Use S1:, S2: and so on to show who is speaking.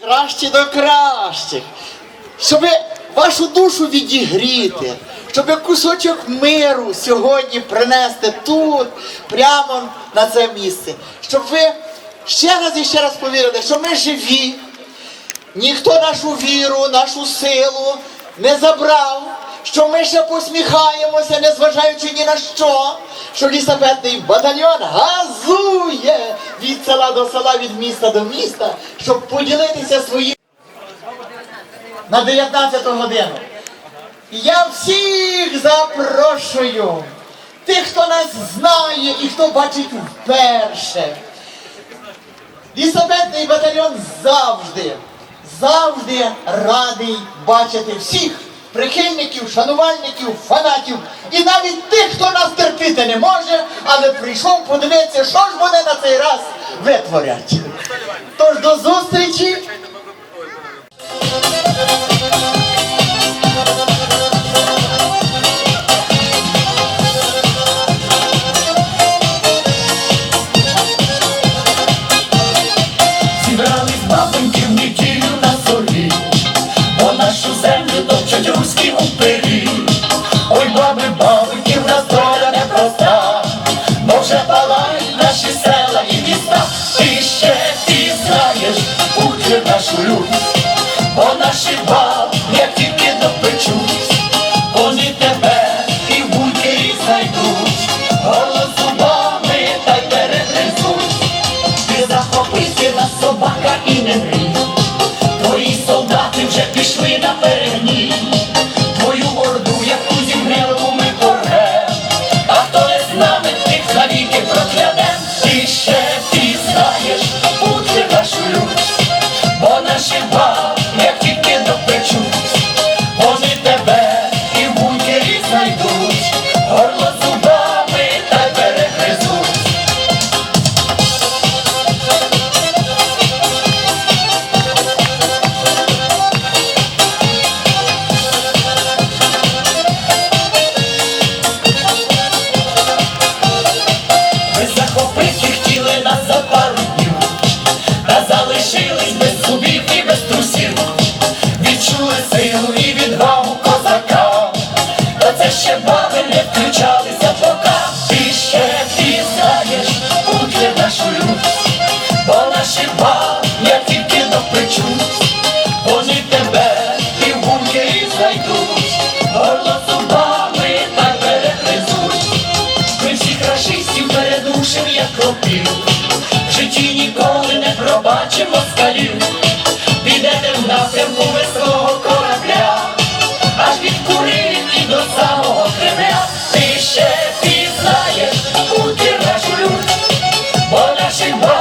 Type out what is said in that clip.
S1: Кращі до кращих. Щоб вашу душу відігріти, щоб кусочок миру сьогодні принести тут, прямо на це місце. Щоб ви ще раз і ще раз повірили, що ми живі, ніхто нашу віру, нашу силу не забрав, що ми ще посміхаємося, незважаючи ні на що, що лісапетний батальйон газує від села до села, від міста до міста, щоб поділитися своїм на 19 годину. Я всіх запрошую, тих, хто нас знає і хто бачить вперше. Лісометний батальйон завжди, завжди радий бачити всіх прихильників, шанувальників, фанатів і навіть тих, хто нас терпіти не може, але прийшов подивитися, що ж вони на цей раз витворять. Тож до зустрічі!
S2: вже наші села і міста, ти ще пізнаєш, знаєш, буде нашу лють, бо наші бал, як тільки допечуть, вони тебе і в бункері знайдуть, горло зубами та й перегризуть, ти захопити нас собака і не гріх, твої солдати вже пішли на перегній. Hey,